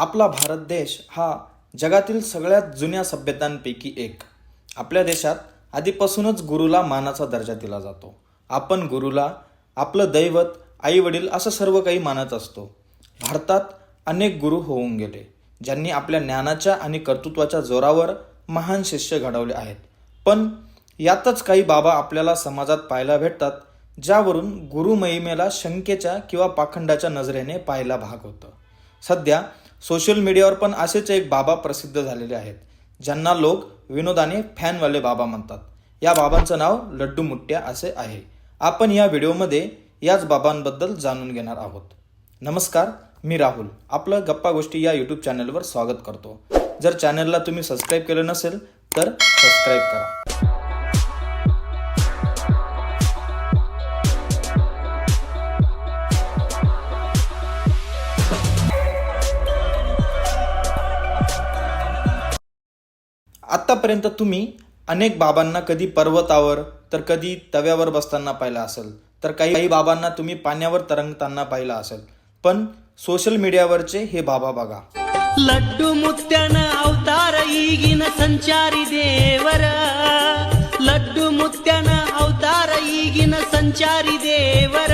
आपला भारत देश हा जगातील सगळ्यात जुन्या सभ्यतांपैकी एक. आपल्या देशात आधीपासूनच गुरुला मानाचा दर्जा दिला जातो. आपण गुरुला आपलं दैवत आई वडील असं सर्व काही मानत असतो. भारतात अनेक गुरु होऊन गेले ज्यांनी आपल्या ज्ञानाच्या आणि कर्तृत्वाच्या जोरावर महान शिष्य घडवले आहेत. पण यातच काही बाबा आपल्याला समाजात पाहायला भेटतात ज्यावरून गुरु महिमेला शंकेच्या किंवा पाखंडाच्या नजरेने पाहायला भाग होतं. सध्या सोशल मीडियावर पण असेच एक बाबा प्रसिद्ध झालेले आहेत ज्यांना लोक विनोदाने फॅनवाले बाबा म्हणतात. या बाबांचं नाव लड्डू मुट्ट्या असे आहे. आपण या व्हिडिओमध्ये याच बाबांबद्दल जाणून घेणार आहोत. नमस्कार मी राहुल. आपलं गप्पा गोष्टी या यूट्यूब चॅनलवर स्वागत करतो. जर चॅनलला तुम्ही सबस्क्राईब केलं नसेल तर सबस्क्राईब करा. आत्तापर्यंत तुम्ही अनेक बाबांना कधी पर्वतावर तर कधी तव्यावर बसताना पाहिलं असेल तर काही काही बाबांना तुम्ही पाण्यावर तरंगताना पाहिलं असेल पण सोशल मीडियावरचे हे बाबा बघा ಲಡ್ಡು ಮುತ್ಯನ ಅವತಾರ ಈಗಿನ ಸಂಚಾರಿ ದೇವರ ಲಡ್ಡು ಮುತ್ಯನ ಅವತಾರ ಈಗಿನ ಸಂಚಾರಿ ದೇವರ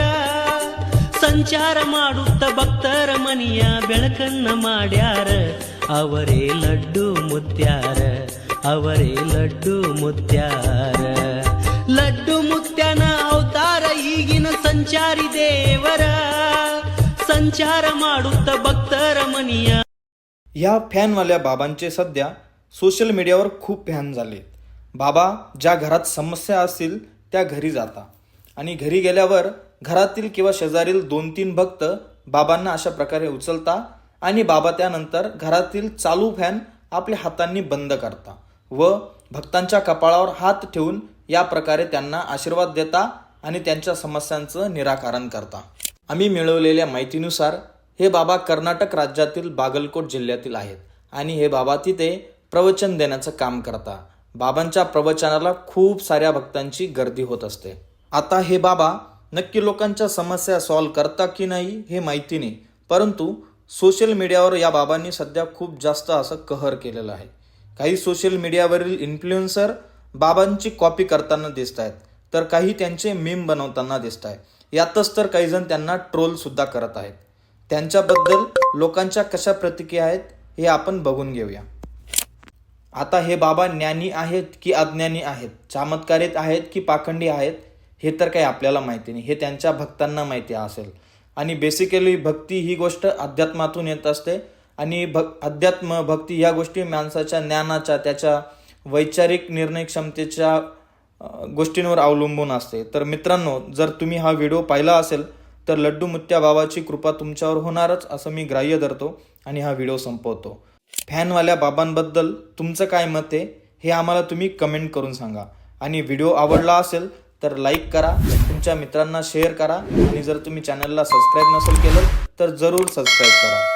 ಸಂಚಾರ ಮಾಡುತ್ತ ಭಕ್ತರ ಮನಿಯ ಬೆಳಕನ್ನ ಮಾಡ್ಯಾರ ಅವರೇ ಲಡ್ಡು ಮುತ್ಯಾರ ಅವರೇ ಲಡ್ಡು ಮುತ್ಯಾರ ಲಡ್ಡು ಮುತ್ಯನ ಅವತಾರ ಈಗಿನ ಸಂಚಾರಿ ದೇವರ ಸಂಚಾರ ಮಾಡುತ್ತ ಭಕ್ತರ ಮನಿಯ ह्या फॅनवाल्या बाबांचे सध्या सोशल मीडियावर खूप फॅन झाले बाबा ज्या घरात समस्या असतील त्या घरी जाता आणि घरी गेल्यावर घरातील किंवा शेजारील दोन तीन भक्त बाबांना अशा प्रकारे उचलता आणि बाबा त्यानंतर घरातील चालू फॅन आपल्या हातांनी बंद करता व भक्तांच्या कपाळावर हात ठेवून या प्रकारे त्यांना आशीर्वाद देता आणि त्यांच्या समस्यांचं निराकरण करता. आम्ही मिळवलेल्या माहितीनुसार हे बाबा कर्नाटक राज्यातील बागलकोट जिल्ह्यातील आहेत आणि हे बाबा तिथे प्रवचन देण्याचं काम करता. बाबांच्या प्रवचनाला खूप साऱ्या भक्तांची गर्दी होत असते. आता हे बाबा नक्की लोकांच्या समस्या सॉल्व्ह करता की नाही हे माहिती नाही परंतु सोशल मीडियावर या बाबांनी सध्या खूप जास्त असं कहर केलेलं आहे. काही सोशल मीडियावरील इन्फ्लुएन्सर बाबांची कॉपी करताना दिसत आहेत तर काही त्यांचे मीम बनवताना दिसत आहे यातच तर काही जण त्यांना ट्रोल सुद्धा करत आहेत. त्यांच्याबद्दल लोकांच्या कशा प्रतिक्रिया आहेत हे आपण बघून घेऊया. आता हे बाबा ज्ञानी आहेत की अज्ञानी आहेत? चमत्कारित आहेत की पाखंडी आहेत? हे तर काही आपल्याला माहिती नाही. हे त्यांच्या भक्तांना माहिती असेल. आणि बेसिकली भक्ती ही गोष्ट अध्यात्मातून येत असते. आणि भक् अध्यात्म भक्ती या गोष्टी माणसाच्या ज्ञानाच्या त्याच्या वैचारिक निर्णय क्षमतेच्या गोष्टींवर अवलंबून असते. तर मित्रांनो जर तुम्ही हा व्हिडिओ पाहिला असेल तर लड्डू मुत्या बाबाची कृपा तुमच्यावर होणारच असं मी ग्राह्य धरतो आणि हा व्हिडिओ संपवतो. फॅनवाल्या बाबांबद्दल तुमचं काय मत आहे हे आम्हाला तुम्ही कमेंट करून सांगा. आणि व्हिडिओ आवडला असेल तर लाईक करा तुमच्या मित्रांना शेअर करा आणि जर तुम्ही चॅनलला सबस्क्राईब नसेल केलं तर जरूर सबस्क्राईब करा.